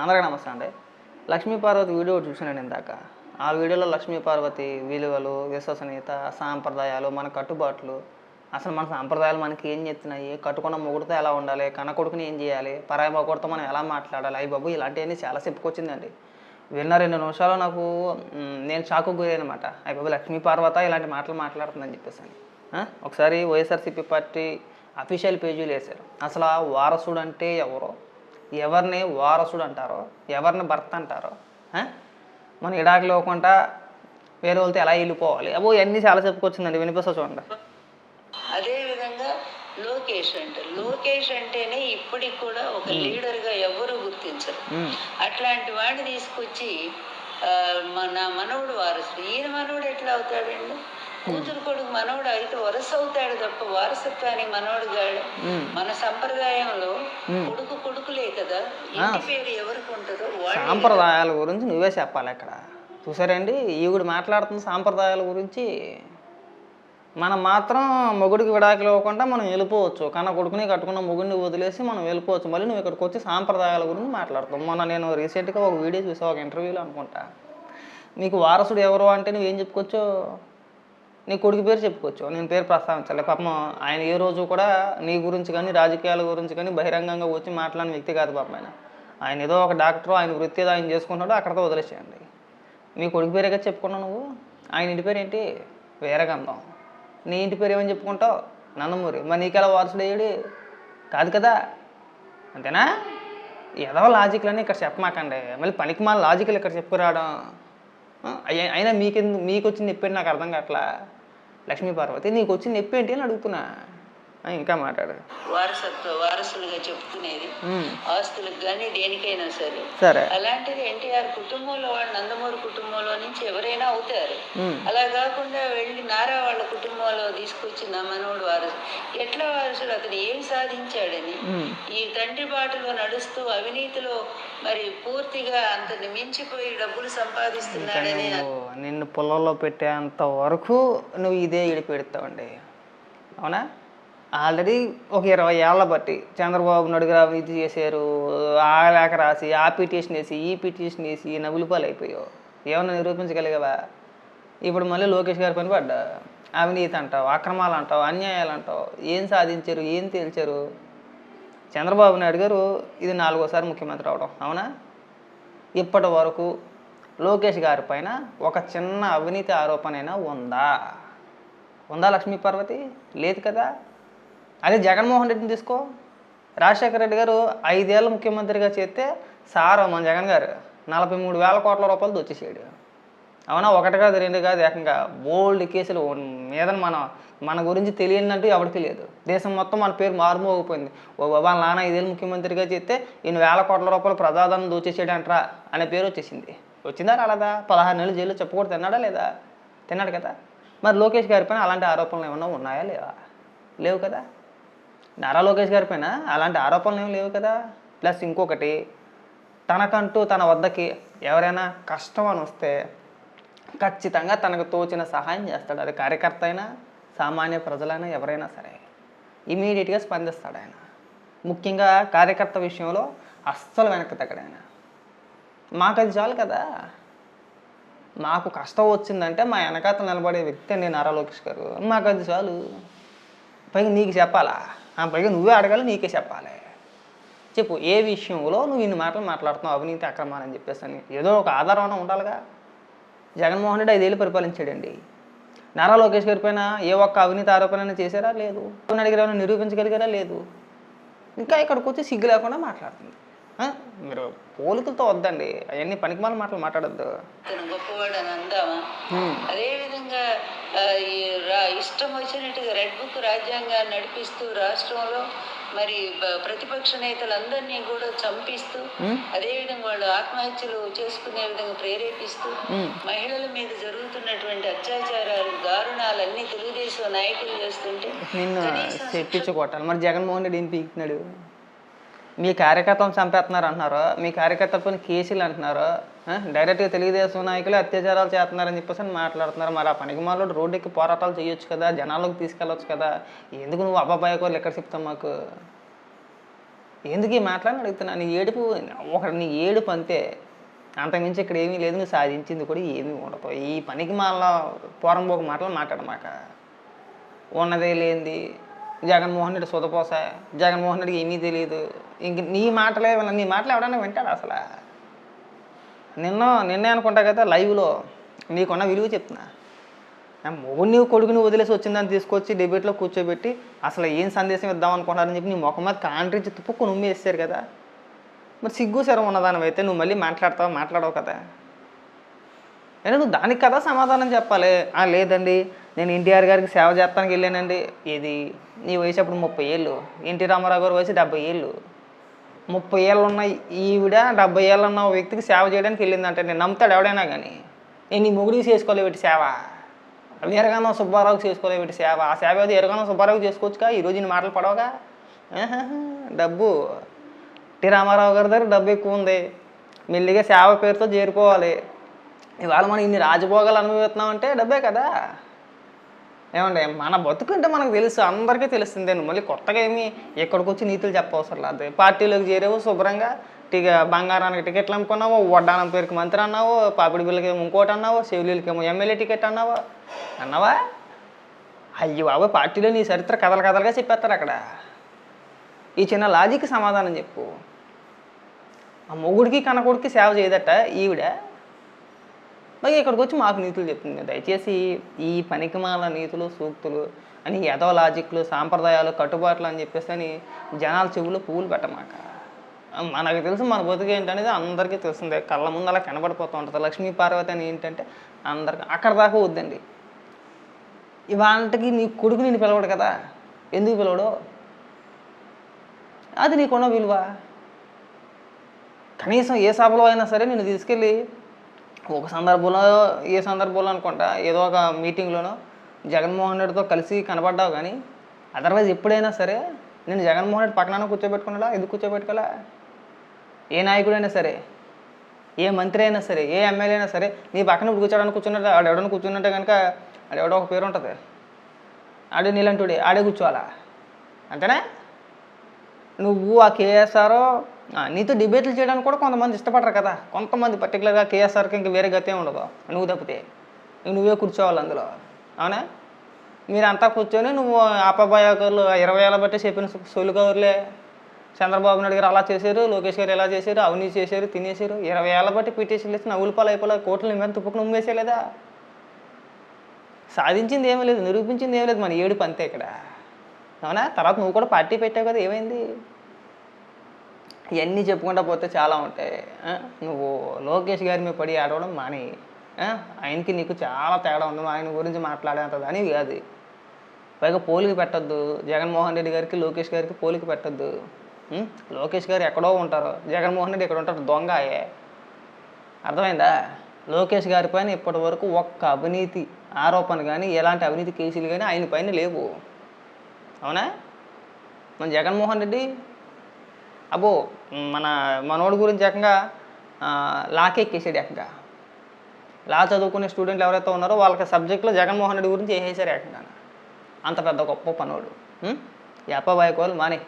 అందరికీ నమస్తే అండి. లక్ష్మీ పార్వతి వీడియో చూసానండి ఇందాక. ఆ వీడియోలో లక్ష్మీ పార్వతి విలువలు విశ్వసనీయత సాంప్రదాయాలు మన కట్టుబాట్లు అసలు మన సాంప్రదాయాలు మనకి ఏం చెప్తున్నాయి కట్టుకున్న మొగుడితో ఎలా ఉండాలి కనకొడుకుని ఏం చేయాలి పరాయి మొగుడితో మనం ఎలా మాట్లాడాలి అయ్యి బాబు ఇలాంటివన్నీ చాలా చెప్పుకొచ్చిందండి విన్న రెండు నిమిషాలు నాకు నేను షాకు గురైనమాట అయ్యి బాబు లక్ష్మీ పార్వత ఇలాంటి మాటలు మాట్లాడుతుందని చెప్పేసి ఒకసారి వైఎస్ఆర్సీపీ పార్టీ అఫీషియల్ పేజీలు వేశారు. అసలు ఆ వారసుడు అంటే ఎవరో? ఎవరిని వారసుడు అంటారో ఎవరిని భర్త అంటారో? మనం ఇడాకి లేకుండా వేరే వాళ్ళతో ఎలా వెళ్ళిపోవాలి? అబ్బో ఇవన్నీ చాలా చెప్పుకొచ్చిందండి వినిపిస్తా చూడండి. అదే విధంగా లోకేష్ అంటారు లోకేష్ అంటేనే ఇప్పటికి కూడా ఒక లీడర్గా ఎవరు గుర్తించరు. అట్లాంటి వాడిని తీసుకొచ్చి మన మనవడు వారసుడు. ఈయన మనవడు ఎట్లా అవుతాడండి? కూతురు కొడుకు మనవడు అయితే వరస అవుతాడు తప్ప వారసత్వానికి మనవడు కాడు. మన సంప్రదాయంలో కొడుకు కొడుకులే కదా. ఇంటి పేరు ఎవరికి ఉంటుందో సాంప్రదాయాల గురించి నువ్వే చెప్పాలి ఇక్కడ చూసారండి? ఈవిడ మాట్లాడుతున్న సాంప్రదాయాల గురించి మనం మాత్రం మొగుడికి విడాకులు ఇవ్వకుండా మనం వెళ్ళిపోవచ్చు. కన్న కొడుకుని కట్టుకున్న మొగుడిని వదిలేసి మనం వెళ్ళిపోవచ్చు. మళ్ళీ నువ్వు ఇక్కడికి వచ్చి సాంప్రదాయాల గురించి మాట్లాడతావు. మొన్న నేను రీసెంట్గా ఒక వీడియో చూసా ఒక ఇంటర్వ్యూలో అనుకుంటా. నీకు వారసుడు ఎవరు అంటే నువ్వేం చెప్పుకోవచ్చు నీ కొడుకు పేరు చెప్పుకోవచ్చు. నేను పేరు ప్రస్తావించాలి. పాపం ఆయన ఏ రోజు కూడా నీ గురించి కానీ రాజకీయాల గురించి కానీ బహిరంగంగా వచ్చి మాట్లాడిన వ్యక్తి కాదు పాపం ఆయన. ఆయన ఏదో ఒక డాక్టర్ ఆయన వృత్తి ఏదో ఆయన చేసుకుంటాడో అక్కడితో వదిలేసేయండి. మీ కొడుకు పేరే కదా చెప్పుకున్నావు నువ్వు? ఆయన ఇంటి పేరు ఏంటి? వీరగంధం. నీ ఇంటి పేరు ఏమని చెప్పుకుంటావు? నందమూరి. మరి నీకెలా వారసుడు కాదు కదా? అంతేనా? ఏదో లాజిక్లన్నీ ఇక్కడ చెప్పమాకండి. మళ్ళీ పనికి మా లాజిక్లు ఇక్కడ చెప్పుకురావడం. అయినా మీకెందు మీకు వచ్చిన నొప్పి నాకు అర్థం కావట్లా? లక్ష్మీ పార్వతి నీకు వచ్చిన నొప్పి ఏంటి అని అడుగుతున్నా. ఇంకా మాట్లాడు వారసత్వ వారసులుగా చెప్పుకునేది. ఆస్తులకు కానీ దేనికైనా సరే. సరే. అలాంటిది ఎన్టీఆర్ కుటుంబంలో వాళ్ళు నందమూరి కుటుంబంలో నుంచి ఎవరైనా అవుతారు. అలా కాకుండా వెళ్ళి నారా వాళ్ళ కుటుంబంలో తీసుకొచ్చిన మనోడు వారసు ఎట్లా వారసుడు? అతను ఏం సాధించాడని. ఈ తండ్రి బాటలో నడుస్తూ అవినీతిలో మరి పూర్తిగా అంతని మించిపోయి డబ్బులు సంపాదిస్తున్నాడని నిన్ను పొలంలో పెట్టేంత వరకు నువ్వు ఇదే ఇడి పెడతావండి. అవునా? ఆల్రెడీ ఒక ఇరవై ఏళ్ళ బట్టి చంద్రబాబు నాయుడు గారు ఇది చేశారు ఆ లేఖ రాసి ఆ పిటిషన్ వేసి ఈ పిటిషన్ వేసి నవ్వులు అయిపోయావు ఏమన్నా నిరూపించగలిగావా? ఇప్పుడు మళ్ళీ లోకేష్ గారి పని పడ్డా? అవినీతి అంటావు అక్రమాలు అంటావు అన్యాయాలు అంటావు. ఏం సాధించారు ఏం తేల్చారు? చంద్రబాబు నాయుడు గారు ఇది నాలుగోసారి ముఖ్యమంత్రి అవడం అవునా? ఇప్పటి వరకు లోకేష్ గారి పైన ఒక చిన్న అవినీతి ఆరోపణ అయినా ఉందా? ఉందా లక్ష్మీ పార్వతి లేదు కదా? అదే జగన్మోహన్ రెడ్డిని తీసుకో. రాజశేఖర రెడ్డి గారు ఐదేళ్ళ ముఖ్యమంత్రిగా చేస్తే సార్ మన జగన్ గారు నలభై మూడు వేల కోట్ల రూపాయలు దొచ్చేసాడు. అవునా? ఒకటి కాదు రెండు కాదు ఏకంగా బోల్డ్ కేసులు మీద మన మన గురించి తెలియనంటూ ఎవరికి లేదు దేశం మొత్తం మన పేరు మారుమోగిపోయింది. ఓ వాళ్ళ నాన్న ఐదేళ్ళు ముఖ్యమంత్రిగా చేస్తే ఈయన వేల కోట్ల రూపాయలు ప్రజాదానం దోచేసాడంట్రా అనే పేరు వచ్చేసింది. వచ్చిందా రాలేదా? పదహారు నెలలు జైల్లో చెప్పకూడదు తిన్నాడా లేదా? తిన్నాడు కదా. మరి లోకేష్ గారి పైన అలాంటి ఆరోపణలు ఏమన్నా ఉన్నాయా లేవా? లేవు కదా? నారా లోకేష్ గారి పైన అలాంటి ఆరోపణలు ఏమి లేవు కదా. ప్లస్ ఇంకొకటి తనకంటూ తన వద్దకి ఎవరైనా కష్టం అని వస్తే ఖచ్చితంగా తనకు తోచిన సహాయం చేస్తాడు. అది కార్యకర్త అయినా సామాన్య ప్రజలైనా ఎవరైనా సరే. ఇమీడియట్గా స్పందిస్తాడు ఆయన. ముఖ్యంగా కార్యకర్త విషయంలో అస్సలు వెనక్కి తగ్గడాయన ఆయన. మాకు అది చాలు కదా. మాకు కష్టం వచ్చిందంటే మా వెనకాత నిలబడే వ్యక్తి అండి నారా లోకేష్ గారు. మాకు అది చాలు. పైగా నీకు చెప్పాలా? పైగా నువ్వే అడగాలి నీకే చెప్పాలి. చెప్పు ఏ విషయంలో నువ్వు ఇన్ని మాటలు మాట్లాడుతున్నావు అవినీతి అక్రమాలు అని చెప్పేసి అని. ఏదో ఒక ఆధారం ఉండాలిగా. జగన్మోహన్ రెడ్డి ఐదేళ్ళు పరిపాలించాడండి. నారా లోకేష్ గారి పైన ఏ ఒక్క అవినీతి ఆరోపణ చేశారా? లేదు. అడిగారా నిరూపించగలిగారా? లేదు. ఇంకా ఇక్కడికి వచ్చి సిగ్గు లేకుండా మాట్లాడుతుంది? మీరు పోలికలతో వద్దండి. అవన్నీ పనికిమాల మాటలు మాట్లాడద్దు. గొప్పవాడు అని అందామా? అదేవిధంగా ఇష్టం వచ్చినట్టుగా రెడ్ బుక్ రాజ్యాంగాన్ని నడిపిస్తూ రాష్ట్రంలో మరి ప్రతిపక్ష నేతలందరినీ కూడా చంపిస్తూ అదేవిధంగా వాళ్ళు ఆత్మహత్యలు చేసుకునే విధంగా ప్రేరేపిస్తూ మహిళల మీద జరుగుతున్నటువంటి అత్యాచారాలు దారుణాలన్నీ తెలుగుదేశం నాయకులు చేస్తుంటే నిన్ను మరి జగన్మోహన్ రెడ్డి ఏం పీకుతున్నాడు. మీ కార్యకర్తలను చంపేస్తున్నారు అంటున్నారు. మీ కార్యకర్తల పైన కేసులు అంటున్నారు? డైరెక్ట్గా తెలుగుదేశం నాయకులు అత్యాచారాలు చేస్తున్నారని చెప్పేసి అని మాట్లాడుతున్నారు. మరి ఆ పనికి మాలో రోడ్డెక్కి పోరాటాలు చేయొచ్చు కదా జనాలకు తీసుకెళ్ళొచ్చు కదా. ఎందుకు నువ్వు అబ్బాయి ఎక్కడ చెప్తావు మాకు? ఎందుకు ఈ మాట్లాడి అడుగుతున్నా? నీ ఏడుపు ఒక నీ ఏడుపు అంతే. అంతకుమించి ఇక్కడ ఏమీ లేదు నువ్వు సాధించింది కూడా ఏమీ ఉండదు. ఈ పనికి మళ్ళా పోక మాటలు మాట్లాడమాక ఉన్నదే లేనిది. జగన్మోహన్ రెడ్డి సుధపోస జగన్మోహన్ రెడ్డికి ఏమీ తెలియదు ఇంక నీ మాటలే నీ మాటలు ఎవడన్నా వింటాడు అసలు? నిన్న నిన్నే అనుకుంటా కదా లైవ్లో నీకున్న విలువ చెప్తున్నా. ఆ మొగుడిని కొడుకుని వదిలేసి వచ్చిందని తీసుకొచ్చి డిబేట్లో కూర్చోబెట్టి అసలు ఏం సందేశం ఇద్దాం అనుకుంటారని చెప్పి నీ ముఖం మీద కాంట్రించి తుప్పుకు నుమ్మి వేస్తారు కదా. మరి సిగ్గు శరం ఉన్నదానివి అయితే నువ్వు మళ్ళీ మాట్లాడతావు మాట్లాడవు కదా. అంటే నువ్వు దానికి కదా సమాధానం చెప్పాలి. "ఆ, లేదండి నేను ఎన్టీఆర్ గారికి సేవ చేస్తానికి వెళ్ళానండి. ఇది నీ వయసు అప్పుడు ముప్పై ఏళ్ళు? ఎన్టీ రామారావు గారి వయసు డెబ్బై ఏళ్ళు. ముప్పై ఏళ్ళు ఉన్న ఈవిడ డెబ్బై ఏళ్ళు ఉన్న ఓ వ్యక్తికి సేవ చేయడానికి వెళ్ళిందంటే. నేను నమ్ముతాడు ఎవడైనా కానీ నేను నీ మొగుడికి చేసుకోలేబెట్టి సేవ. వీరగానం సుబ్బారావుకి చేసుకోలేబెట్టి సేవ. ఆ సేవ ఏదో ఎరగానం సుబ్బారావుకి చేసుకోవచ్చుగా? ఈరోజు నీ మాటలు పడవగా? డబ్బు. టి రామారావు గారి దగ్గర డబ్బు ఎక్కువ ఉంది. మెల్లిగా సేవ పేరుతో చేరుకోవాలి. ఇవాళ మనం ఇన్ని రాజభోగాలు అనుభవిస్తున్నామంటే డబ్బే కదా? ఏమండి మన బతుకుంటే మనకు తెలుసు అందరికీ తెలుస్తుంది నువ్వు మళ్ళీ కొత్తగా ఏమి ఎక్కడికి వచ్చి నీతులు చెప్పవసరం లేదు. పార్టీలోకి చేరేవు శుభ్రంగా టిక బంగారానికి టికెట్లు అమ్ముకున్నావు వడ్డానం పేరుకి మంత్రి అన్నావు పాపిడి బిల్లకి ఇంకోటి అన్నావు శివులకి ఏమో ఎమ్మెల్యే టికెట్ అన్నావా. అన్నావా? అయ్యి బాబు పార్టీలో నీ చరిత్ర కథలు కథలుగా చెప్పేస్తారు అక్కడ. ఈ చిన్న లాజిక్ సమాధానం చెప్పు. ఆ మొగుడికి కనకొడికి సేవ చేయదట ఈవిడ. మరి ఇక్కడికి వచ్చి మాకు నీతులు చెప్తుంది దయచేసి ఈ పనికిమాల నీతులు సూక్తులు అని ఏదో లాజిక్లు సాంప్రదాయాలు కట్టుబాట్లు అని చెప్పేసి అని జనాల చెవులు పువ్వులు పెట్టమాక. మనకు తెలుసు మన బతుకు ఏంటనేది అందరికీ తెలిసిందే. కళ్ళ ముందు అలా కనబడిపోతూ ఉంటుంది. లక్ష్మీ పార్వతి అని ఏంటంటే అందరికి అక్కడ దాకా వద్దండి. ఇవాళకి నీ కొడుకు నేను పిలవడు కదా. ఎందుకు పిలవడు? అది నీకున్న విలువ. కనీసం ఏ సభలో అయినా సరే నేను తీసుకెళ్ళి ఒక సందర్భంలో ఏ సందర్భంలో అనుకుంటా ఏదో ఒక మీటింగ్లోనో జగన్మోహన్ రెడ్డితో కలిసి కనబడ్డావు కానీ అదర్వైజ్ ఎప్పుడైనా సరే నేను జగన్మోహన్ రెడ్డి పక్కన కూర్చోబెట్టుకున్నాడా? ఎందుకు కూర్చోబెట్టుకోలే ఏ నాయకుడైనా సరే ఏ మంత్రి అయినా సరే ఏ ఎమ్మెల్యే అయినా సరే నీ పక్కన ఇప్పుడు కూర్చోడానికి కూర్చున్నట్టు ఆడు ఎవడన్నా కూర్చున్నట్టే కనుక ఆడు ఎవడో ఒక పేరు ఉంటుంది. ఆడే నీలంటుడే ఆడే కూర్చోవాలా? అంతేనా? నువ్వు ఆ కేఎస్ఆర్ నీతో డిబేట్లు చేయడానికి కూడా కొంతమంది ఇష్టపడరు కదా. కొంతమంది పర్టికులర్గా కేఎస్ఆర్కి ఇంక వేరే గతే ఉండదు నువ్వు తప్పితే. నువ్వే కూర్చోవాలి అందులో. అవునా? మీరంతా కూర్చొని నువ్వు అపభయాకర్లు ఇరవై ఏళ్ళ బట్టి చెప్పిన సొలు కవర్లే చంద్రబాబు నాయుడు గారు అలా చేశారు లోకేష్ గారు ఎలా చేశారు అవినీతి చేశారు తినేశారు. ఇరవై ఏళ్ళ బట్టి పిటిషన్లు ఇచ్చి నవ్వుల పాలు అయిపోలే కోట్లు మేము తుప్పుకు నుమ్మేసేలేదా సాధించింది ఏమీ లేదు నిరూపించింది ఏమీ లేదు మన ఏడుపు అంతే ఇక్కడ. అవునా? తర్వాత నువ్వు కూడా పార్టీ పెట్టావు కదా ఏమైంది? ఇవన్నీ చెప్పుకుంటా పోతే చాలా ఉంటాయి. నువ్వు లోకేష్ గారి మీద పడి ఆడవడం మానే ఆయనకి నీకు చాలా తేడా ఉంది. ఆయన గురించి మాట్లాడేంత అని కాదు పైగా పోలిక పెట్టద్దు. జగన్మోహన్ రెడ్డి గారికి లోకేష్ గారికి పోలిక పెట్టద్దు. లోకేష్ గారు ఎక్కడో ఉంటారు. జగన్మోహన్ రెడ్డి ఎక్కడ ఉంటారు దొంగ ఆయే అర్థమైందా? లోకేష్ గారి పైన ఇప్పటి వరకు ఒక్క అవినీతి ఆరోపణ కానీ ఎలాంటి అవినీతి కేసులు కానీ ఆయన పైన లేవు. అవునా? మన జగన్మోహన్ రెడ్డి అబ్బో మన మనోడి గురించి ఏకంగా ఆ, లాకే ఎక్కేసాడు ఏకంగా. లా చదువుకునే స్టూడెంట్లు ఎవరైతే ఉన్నారో వాళ్ళకి సబ్జెక్ట్లో జగన్మోహన్ రెడ్డి గురించి వేసేసారు ఏకంగా అంత పెద్ద గొప్ప పనోడు. యాప బాయకోలు మానే.